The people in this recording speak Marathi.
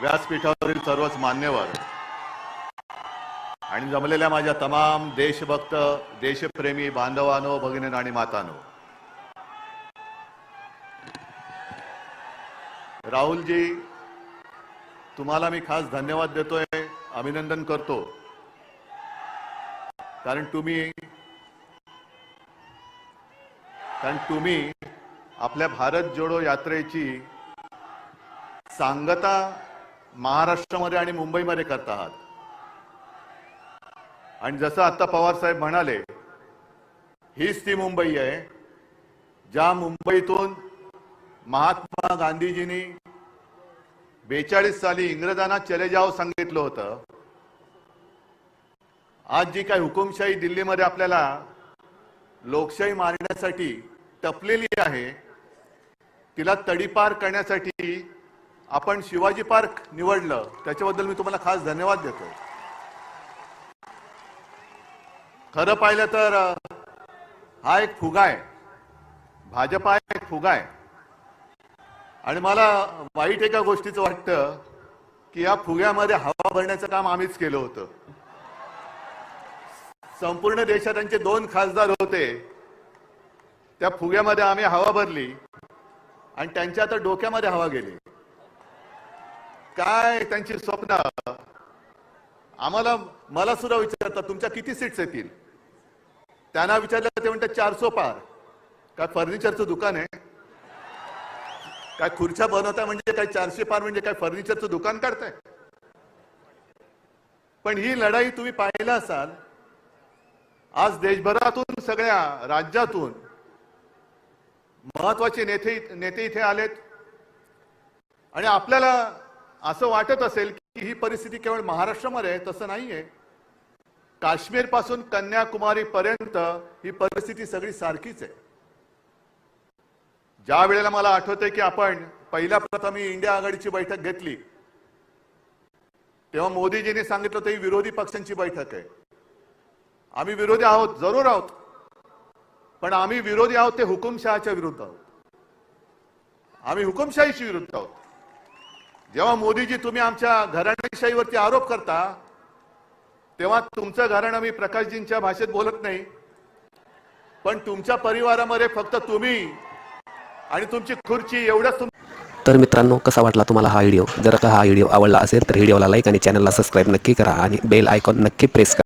व्यासपीठावरील सर्वच मान्यवर आणि जमलेल्या माझ्या तमाम देशभक्त देशप्रेमी बांधवानो भगिनी आणि मातानो. राहुलजी तुम्हाला मी खास धन्यवाद देतोय अभिनंदन करतो. कारण तुम्ही कारण तुम्ही आपल्या भारत जोडो यात्रेची सांगता महाराष्ट्रामध्ये आणि मुंबईमध्ये करत आहात. आणि जसं आता पवार साहेब म्हणाले हीच ती मुंबई आहे ज्या मुंबईतून महात्मा गांधीजींनी बेचाळीस साली इंग्रजांना चले जाव सांगितलं होतं. आज जी काही हुकुमशाही दिल्लीमध्ये आपल्याला लोकशाही मारण्यासाठी टपलेली आहे तिला तडीपार करण्यासाठी आपण शिवाजी पार्क निवडलं त्याच्याबद्दल मी तुम्हाला खास धन्यवाद देतो खरं पाहिलं तर हा एक फुगा आहे. भाजपा हा एक फुगा आहे. आणि मला वाईट एका गोष्टीचं वाटतं की या फुग्यामध्ये हवा भरण्याचं काम आम्हीच केलं होतं. संपूर्ण देशात त्यांचे दोन खासदार होते. त्या फुग्यामध्ये आम्ही हवा भरली आणि त्यांच्या आता डोक्यामध्ये हवा गेली. काय त्यांची स्वप्न? आम्हाला मला सुद्धा विचारतात तुमच्या किती सीट्स येतील? त्यांना विचारलं ते म्हणतात चारसो पार. काय फर्निचरचं दुकान आहे? काय खुर्च्या बनवताय म्हणजे काय चारशे पार म्हणजे काय फर्निचरचं दुकान काढताय? पण ही लढाई तुम्ही पाहिला असाल आज देशभरातून सगळ्या राज्यातून महत्त्वाचे नेते नेते इथे आलेत. आणि आपल्याला असं वाटत असेल की ही परिस्थिती केवळ महाराष्ट्रामध्ये आहे तसं नाहीये. काश्मीरपासून कन्याकुमारी पर्यंत ही परिस्थिती सगळी सारखीच आहे. ज्या वेळेला मला आठवते की आपण पहिल्या प्रथम ही इंडिया आघाडीची बैठक घेतली तेव्हा मोदीजींनी सांगितलं होतं ही विरोधी पक्षांची बैठक आहे. आम्ही विरोधी आहोत जरूर आहोत. पण आम्ही विरोधी आहोत ते हुकुमशहाच्या विरुद्ध आहोत. आम्ही हुकुमशाहीच्या विरुद्ध आहोत. जेव्हा मोदीजी तुम्ही आमच्या घराणेशाहीवरती आरोप करता तेव्हा तुमचं घराणं मी प्रकाशजींच्या भाषेत बोलत नाही. पण तुमच्या परिवारामध्ये फक्त तुम्ही आणि तुमची खुर्ची एवढंच तुम तर मित्रांनो कसा वाटला तुम्हाला हा व्हिडिओ? जर का हा व्हिडिओ आवडला असेल तर व्हिडिओला लाईक आणि चॅनलला सबस्क्राईब नक्की करा आणि बेल आयकॉन नक्की प्रेस करा.